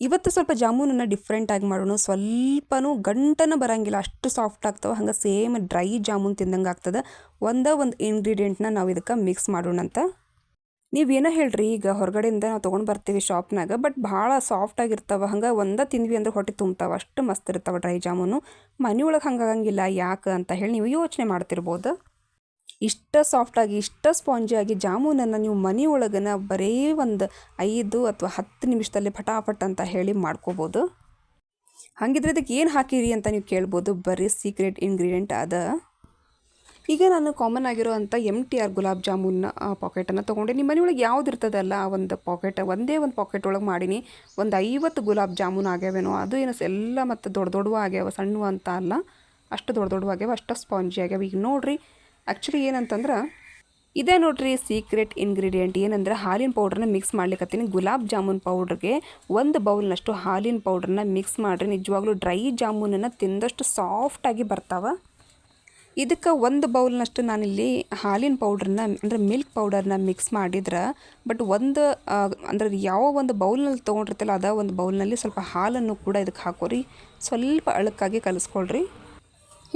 ಇವತ್ತು ಸ್ವಲ್ಪ ಜಾಮೂನನ್ನು ಡಿಫ್ರೆಂಟಾಗಿ ಮಾಡೋಣ. ಸ್ವಲ್ಪನೂ ಗಂಟನ ಬರಂಗಿಲ್ಲ. ಅಷ್ಟು ಸಾಫ್ಟ್ ಆಗ್ತವೆ. ಹಂಗೆ ಸೇಮ್ ಡ್ರೈ ಜಾಮೂನ್ ತಿಂದಂಗೆ ಆಗ್ತದೆ. ಒಂದೇ ಒಂದು ಇಂಗ್ರೀಡಿಯೆಂಟ್ನ ನಾವು ಇದಕ್ಕೆ ಮಿಕ್ಸ್ ಮಾಡೋಣ ಅಂತ. ನೀವೇನೋ ಹೇಳ್ರಿ, ಈಗ ಹೊರಗಡೆಯಿಂದ ನಾವು ತೊಗೊಂಡು ಬರ್ತೀವಿ ಶಾಪ್ನಾಗ ಬಟ್ ಭಾಳ ಸಾಫ್ಟಾಗಿರ್ತಾವೆ ಹಂಗೆ ಒಂದೇ ತಿಂದ್ವಿ ಅಂದ್ರೆ ಹೊಟ್ಟೆ ತುಂಬ್ತಾವೆ. ಅಷ್ಟು ಮಸ್ತ್ ಇರ್ತಾವೆ ಡ್ರೈ ಜಾಮೂನು. ಮನೆಯೊಳಗೆ ಹಂಗಾಗಂಗಿಲ್ಲ ಯಾಕೆ ಅಂತ ಹೇಳಿ ನೀವು ಯೋಚನೆ ಮಾಡ್ತಿರ್ಬೋದು? ಇಷ್ಟ ಸಾಫ್ಟಾಗಿ, ಇಷ್ಟ ಸ್ಪಾಂಜಿಯಾಗಿ ಜಾಮೂನನ್ನು ನೀವು ಮನೆ ಒಳಗನ ಬರೀ ಒಂದು ಐದು ಅಥವಾ ಹತ್ತು ನಿಮಿಷದಲ್ಲಿ ಫಟಾಫಟ್ ಅಂತ ಹೇಳಿ ಮಾಡ್ಕೋಬೋದು. ಹಾಗಿದ್ರೆ ಇದಕ್ಕೆ ಏನು ಹಾಕಿರಿ ಅಂತ ನೀವು ಕೇಳ್ಬೋದು. ಬರೀ ಸೀಕ್ರೆಟ್ ಇಂಗ್ರೀಡಿಯೆಂಟ್ ಅದ ಈಗ ನಾನು ಕಾಮನ್ ಆಗಿರೋ ಅಂಥ ಎಂ ಟಿ ಆರ್ ಗುಲಾಬ್ ಜಾಮೂನ್ನ ಪಾಕೆಟನ್ನು ತೊಗೊಂಡೆ. ನಿಮ್ಮ ಮನೆಯೊಳಗೆ ಯಾವ್ದು ಇರ್ತದಲ್ಲ, ಆ ಒಂದು ಪಾಕೆಟ್ ಒಂದೇ ಒಂದು ಪಾಕೆಟ್ ಒಳಗೆ ಮಾಡೀನಿ. ಒಂದು ಐವತ್ತು ಗುಲಾಬ್ ಜಾಮೂನ್ ಆಗ್ಯಾವೇನೋ, ಅದು ಏನು ಎಲ್ಲ ಮತ್ತು ದೊಡ್ಡ ದೊಡ್ಡವು ಆಗ್ಯಾವ ಸಣ್ಣ ಅಂತ ಅಲ್ಲ. ಅಷ್ಟು ದೊಡ್ಡ ದೊಡ್ಡವು ಆಗ್ಯಾವ, ಅಷ್ಟು ಸ್ಪಾಂಜಿ ಆಗ್ಯಾವ. ಈಗ ನೋಡಿರಿ ಆ್ಯಕ್ಚುಲಿ ಏನಂತಂದ್ರೆ, ಇದೇ ನೋಡ್ರಿ ಸೀಕ್ರೆಟ್ ಇಂಗ್ರೀಡಿಯೆಂಟ್ ಏನಂದ್ರೆ, ಹಾಲಿನ ಪೌಡ್ರನ್ನ ಮಿಕ್ಸ್ ಮಾಡ್ಲಿಕ್ಕತ್ತೀನಿ ಗುಲಾಬ್ ಜಾಮೂನ್ ಪೌಡ್ರಿಗೆ ಒಂದು ಬೌಲ್ನಷ್ಟು ಹಾಲಿನ ಪೌಡ್ರನ್ನ ಮಿಕ್ಸ್ ಮಾಡಿರಿ. ನಿಜವಾಗ್ಲೂ ಡ್ರೈ ಜಾಮೂನನ್ನು ತಿಂದಷ್ಟು ಸಾಫ್ಟಾಗಿ ಬರ್ತಾವೆ. ಇದಕ್ಕೆ ಒಂದು ಬೌಲ್ನಷ್ಟು ನಾನಿಲ್ಲಿ ಹಾಲಿನ ಪೌಡ್ರನ್ನ ಅಂದರೆ ಮಿಲ್ಕ್ ಪೌಡರ್ನ ಮಿಕ್ಸ್ ಮಾಡಿದ್ರೆ ಬಟ್ ಒಂದು ಅಂದ್ರೆ ಯಾವ ಒಂದು ಬೌಲ್ನಲ್ಲಿ ತೊಗೊಂಡಿರ್ತಲ್ಲ ಅದ ಒಂದು ಬೌಲ್ನಲ್ಲಿ ಸ್ವಲ್ಪ ಹಾಲನ್ನು ಕೂಡ ಇದಕ್ಕೆ ಹಾಕೋರಿ. ಸ್ವಲ್ಪ ಅಳಕ್ಕಾಗಿ ಕಲಿಸ್ಕೊಳ್ರಿ.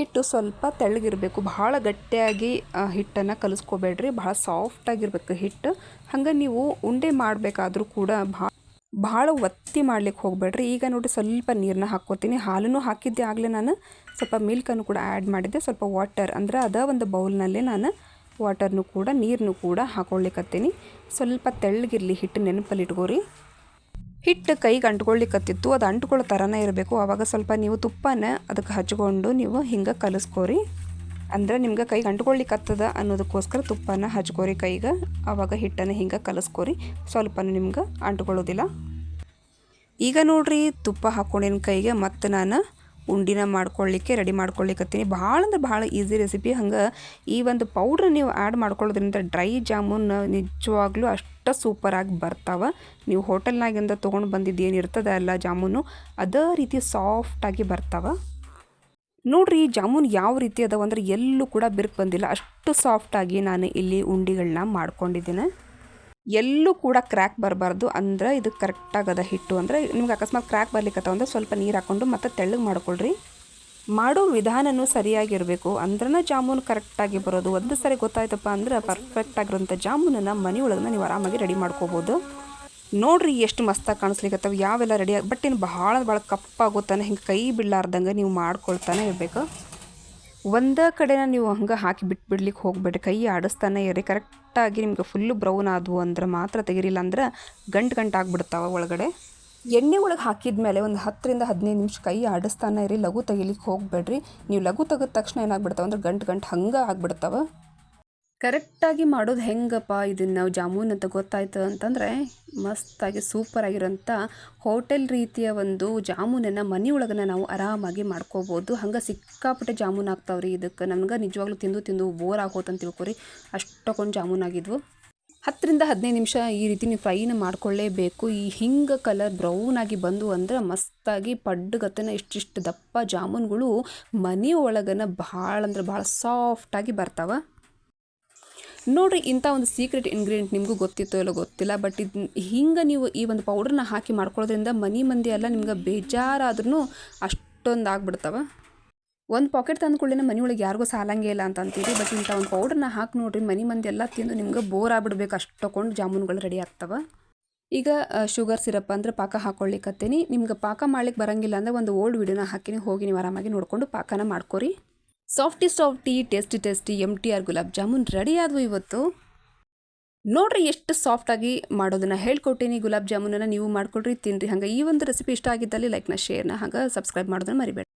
ಹಿಟ್ಟು ಸ್ವಲ್ಪ ತೆಳ್ಳಗಿರಬೇಕು. ಭಾಳ ಗಟ್ಟಿಯಾಗಿ ಹಿಟ್ಟನ್ನು ಕಲಿಸ್ಕೋಬೇಡ್ರಿ. ಭಾಳ ಸಾಫ್ಟಾಗಿರ್ಬೇಕು ಹಿಟ್ಟು. ಹಂಗೆ ನೀವು ಉಂಡೆ ಮಾಡಬೇಕಾದ್ರೂ ಕೂಡ ಭಾಳ ಭಾಳ ಒತ್ತಿ ಮಾಡ್ಲಿಕ್ಕೆ ಹೋಗಬೇಡ್ರಿ. ಈಗ ನೋಡಿ ಸ್ವಲ್ಪ ನೀರನ್ನ ಹಾಕ್ಕೋತೀನಿ. ಹಾಲನ್ನು ಹಾಕಿದ್ದೆ ಆಗಲೇ ನಾನು. ಸ್ವಲ್ಪ ಮಿಲ್ಕನ್ನು ಕೂಡ ಆ್ಯಡ್ ಮಾಡಿದ್ದೆ. ಸ್ವಲ್ಪ ವಾಟರ್ ಅಂದರೆ ಅದ ಒಂದು ಬೌಲ್ನಲ್ಲೇ ನಾನು ವಾಟರ್ನು ಕೂಡ ನೀರನ್ನು ಕೂಡ ಹಾಕೊಳ್ಳಿಕತ್ತೀನಿ. ಸ್ವಲ್ಪ ತೆಳ್ಳಗಿರಲಿ ಹಿಟ್ಟು ನೆನಪಲ್ಲಿ ಇಟ್ಕೋರಿ. ಹಿಟ್ಟು ಕೈಗೆ ಅಂಟ್ಕೊಳ್ಳಿಕ್ಕತ್ತಿತ್ತು ಅದು ಅಂಟ್ಕೊಳ್ಳೋ ಥರನೇ ಇರಬೇಕು. ಆವಾಗ ಸ್ವಲ್ಪ ನೀವು ತುಪ್ಪನ ಅದಕ್ಕೆ ಹಚ್ಕೊಂಡು ನೀವು ಹಿಂಗೆ ಕಲಿಸ್ಕೋರಿ. ಅಂದ್ರೆ ನಿಮ್ಗೆ ಕೈಗೆ ಅಂಟ್ಕೊಳ್ಳಿಕ್ಕತ್ತದ ಅನ್ನೋದಕ್ಕೋಸ್ಕರ ತುಪ್ಪನ ಹಚ್ಕೋರಿ ಕೈಗೆ. ಆವಾಗ ಹಿಟ್ಟನ್ನು ಹಿಂಗೆ ಕಲಿಸ್ಕೋರಿ. ಸ್ವಲ್ಪ ನಿಮ್ಗೆ ಅಂಟ್ಕೊಳ್ಳೋದಿಲ್ಲ. ಈಗ ನೋಡ್ರಿ, ತುಪ್ಪ ಹಾಕ್ಕೊಂಡಿನ ಕೈಗೆ ಮತ್ತು ನಾನು ಉಂಡಿನ ಮಾಡ್ಕೊಳ್ಳಿಕ್ಕೆ ರೆಡಿ ಮಾಡ್ಕೊಳ್ಳಿಕ್ಕತ್ತೀನಿ ಭಾಳ ಅಂದ್ರೆ ಭಾಳ ಈಸಿ ರೆಸಿಪಿ. ಹಂಗೆ ಈ ಒಂದು ಪೌಡ್ರ್ ನೀವು ಆ್ಯಡ್ ಮಾಡ್ಕೊಳ್ಳೋದ್ರಿಂದ ಡ್ರೈ ಜಾಮೂನ್ ನಿಜವಾಗ್ಲೂ ಅಷ್ಟು ಸೂಪರಾಗಿ ಬರ್ತಾವೆ. ನೀವು ಹೋಟೆಲ್ನಾಗಿಂದ ತೊಗೊಂಡು ಬಂದಿದ್ದು ಏನು ಇರ್ತದೆ ಅಲ್ಲ ಜಾಮೂನು, ಅದೇ ರೀತಿ ಸಾಫ್ಟಾಗಿ ಬರ್ತಾವೆ. ನೋಡ್ರಿ ಜಾಮೂನ್ ಯಾವ ರೀತಿ ಅದಾವ ಅಂದ್ರೆ ಎಲ್ಲೂ ಕೂಡ ಬಿರುಕು ಬಂದಿಲ್ಲ. ಅಷ್ಟು ಸಾಫ್ಟಾಗಿ ನಾನು ಇಲ್ಲಿ ಉಂಡಿಗಳನ್ನ ಮಾಡ್ಕೊಂಡಿದ್ದೀನಿ. ಎಲ್ಲೂ ಕೂಡ ಕ್ರ್ಯಾಕ್ ಬರಬಾರ್ದು ಅಂದ್ರೆ ಇದು ಕರೆಕ್ಟಾಗದ ಹಿಟ್ಟು ಅಂದರೆ ನಿಮ್ಗೆ ಅಕಸ್ಮಾತ್ ಕ್ರ್ಯಾಕ್ ಬರ್ಲಿಕ್ಕತ್ತವ ಅಂದ್ರೆ ಸ್ವಲ್ಪ ನೀರು ಹಾಕ್ಕೊಂಡು ಮತ್ತೆ ತೆಳ್ಳಗೆ ಮಾಡ್ಕೊಳ್ರಿ. ಮಾಡೋ ವಿಧಾನನೂ ಸರಿಯಾಗಿರಬೇಕು. ಅಂದ್ರೆ ಜಾಮೂನು ಕರೆಕ್ಟಾಗಿ ಬರೋದು. ಒಂದು ಸರಿ ಗೊತ್ತಾಯ್ತಪ್ಪ ಅಂದ್ರೆ ಪರ್ಫೆಕ್ಟ್ ಆಗಿರೋಂಥ ಜಾಮೂನನ್ನು ಮನೆಯೊಳಗನ್ನ ನೀವು ಆರಾಮಾಗಿ ರೆಡಿ ಮಾಡ್ಕೋಬೋದು. ನೋಡ್ರಿ ಎಷ್ಟು ಮಸ್ತಾಗಿ ಕಾಣಿಸ್ಲಿಕ್ಕತ್ತವೆ ಯಾವೆಲ್ಲ ರೆಡಿ ಬಟ್ ಇನ್ನು ಭಾಳ ಭಾಳ ಕಪ್ಪಾಗುತ್ತಾನೆ ಹಿಂಗೆ ಕೈ ಬಿಡಲಾರ್ದಂಗೆ ನೀವು ಮಾಡ್ಕೊಳ್ತಾನೆ ಇರಬೇಕು. ಒಂದೇ ಕಡೆನ ನೀವು ಹಂಗೆ ಹಾಕಿ ಬಿಟ್ಬಿಡ್ಲಿಕ್ಕೆ ಹೋಗ್ಬೇಡ್ರಿ. ಕೈ ಆಡಿಸ್ತಾನೆ ಇರಿ. ಕರೆಕ್ಟಾಗಿ ನಿಮ್ಗೆ ಫುಲ್ಲು ಬ್ರೌನ್ ಆದವು ಅಂದ್ರೆ ಮಾತ್ರ ತೆಗಿರಿಲ್ಲ ಅಂದ್ರೆ ಗಂಟು ಗಂಟು ಆಗಿಬಿಡ್ತಾವೆ ಒಳಗಡೆ. ಎಣ್ಣೆ ಒಳಗೆ ಹಾಕಿದ ಮೇಲೆ ಒಂದು ಹತ್ತರಿಂದ ಹದಿನೈದು ನಿಮಿಷ ಕೈ ಆಡಿಸ್ತಾನೆ ಇರಿ, ಲಘು ತೆಗಿಲಿಕ್ಕೆ ಹೋಗಬೇಡ್ರಿ. ನೀವು ಲಘು ತೆಗೆದ ತಕ್ಷಣ ಏನಾಗ್ಬಿಡ್ತಾವೆ ಅಂದ್ರೆ ಗಂಟು ಗಂಟು ಹಂಗೆ ಆಗ್ಬಿಡ್ತಾವೆ. ಕರೆಕ್ಟಾಗಿ ಮಾಡೋದು ಹೆಂಗಪ್ಪ ಇದನ್ನು ನಾವು ಜಾಮೂನ್ ಅಂತ ಗೊತ್ತಾಯ್ತು ಅಂತಂದರೆ ಮಸ್ತಾಗಿ ಸೂಪರಾಗಿರೋಂಥ ಹೋಟೆಲ್ ರೀತಿಯ ಒಂದು ಜಾಮೂನನ್ನು ಮನೆಯೊಳಗನ ನಾವು ಆರಾಮಾಗಿ ಮಾಡ್ಕೋಬೋದು. ಹಂಗೆ ಸಿಕ್ಕಾಪಟ್ಟೆ ಜಾಮೂನ್ ಆಗ್ತಾವ್ರಿ ಇದಕ್ಕೆ. ನಮ್ಗೆ ನಿಜವಾಗ್ಲೂ ತಿಂದು ತಿಂದು ಬೋರ್ ಆಗೋತಂತ ತಿಳ್ಕೊರಿ. ಅಷ್ಟೊಂದು ಜಾಮೂನ್ ಆಗಿದ್ವು. ಹತ್ತರಿಂದ ಹದಿನೈದು ನಿಮಿಷ ಈ ರೀತಿ ನೀವು ಫ್ರೈನ ಮಾಡ್ಕೊಳ್ಳೇಬೇಕು. ಈ ಹಿಂಗೆ ಕಲರ್ ಬ್ರೌನ್ ಆಗಿ ಬಂದು ಅಂದ್ರೆ ಮಸ್ತಾಗಿ ಪಡ್ಡುಗತ್ತನ ಇಷ್ಟಿಷ್ಟು ದಪ್ಪ ಜಾಮೂನ್ಗಳು ಮನೆ ಒಳಗನ ಭಾಳ ಅಂದ್ರೆ ಭಾಳ ಸಾಫ್ಟಾಗಿ ಬರ್ತಾವೆ. ನೋಡಿರಿ ಇಂಥ ಒಂದು ಸೀಕ್ರೆಟ್ ಇಂಗ್ರೀಡಿಯೆಂಟ್ ನಿಮಗೂ ಗೊತ್ತಿತ್ತೋ ಇಲ್ಲೋ ಗೊತ್ತಿಲ್ಲ ಬಟ್ ಇದು ಹಿಂಗೆ ನೀವು ಈ ಒಂದು ಪೌಡ್ರನ್ನ ಹಾಕಿ ಮಾಡ್ಕೊಳ್ಳೋದ್ರಿಂದ ಮನೆ ಮಂದಿ ಎಲ್ಲ ನಿಮ್ಗೆ ಬೇಜಾರಾದ್ರೂ ಅಷ್ಟೊಂದು ಆಗ್ಬಿಡ್ತವೆ. ಒಂದು ಪಾಕೆಟ್ ತಂದ್ಕೊಳ್ಳಿನ ಒಳಗೆ ಯಾರಿಗೂ ಸಾಲಂಗೆ ಇಲ್ಲ ಅಂತ ಅಂತೀರಿ. ಬಟ್ ಇಂಥ ಒಂದು ಪೌಡ್ರನ್ನ ಹಾಕಿ ನೋಡಿರಿ, ಮನೆ ಮಂದಿ ಎಲ್ಲ ತಿಂದು ನಿಮ್ಗೆ ಬೋರ್ ಆಗಿಬಿಡ್ಬೇಕು. ಅಷ್ಟು ತೊಗೊಂಡು ಜಾಮೂನುಗಳು ರೆಡಿ ಆಗ್ತವೆ. ಈಗ ಶುಗರ್ ಸಿರಪ್ ಅಂದ್ರೆ ಪಾಕ ಹಾಕ್ಕೊಳ್ಳಿಕ್ಕತ್ತೀನಿ ನಿಮ್ಗೆ ಪಾಕ ಮಾಡ್ಲಿಕ್ಕೆ ಬರಂಗಿಲ್ಲ ಅಂದರೆ ಒಂದು ಓಲ್ಡ್ ವಿಡಿಯೋನ ಹಾಕಿನಿ, ಹೋಗಿ ನೀವು ಆರಾಮಾಗಿ ನೋಡಿಕೊಂಡು ಪಾಕನ ಮಾಡ್ಕೊರಿ. Softy softy tasty tasty M T R gulab jamun ready ಆದವು ಇವತ್ತು. ನೋಡ್ರಿ ಎಷ್ಟು ಸಾಫ್ಟಾಗಿ ಮಾಡೋದನ್ನು ಹೇಳ್ಕೊಟ್ಟೀನಿ. ಗುಲಾಬ್ ಜಾಮೂನನ್ನು ನೀವು ಮಾಡ್ಕೊಡ್ರಿ ತಿನ್ನಿರಿ ಹಂಗೆ ಈ ಒಂದು ರೆಸಿಪಿ ಇಷ್ಟ ಆಗಿದ್ದಲ್ಲಿ ಲೈಕ್ನ ಶೇರ್ನ ಹಂಗೆ ಸಬ್ಸ್ಕ್ರೈಬ್ ಮಾಡೋದನ್ನ ಮರಿಬೇಡಿ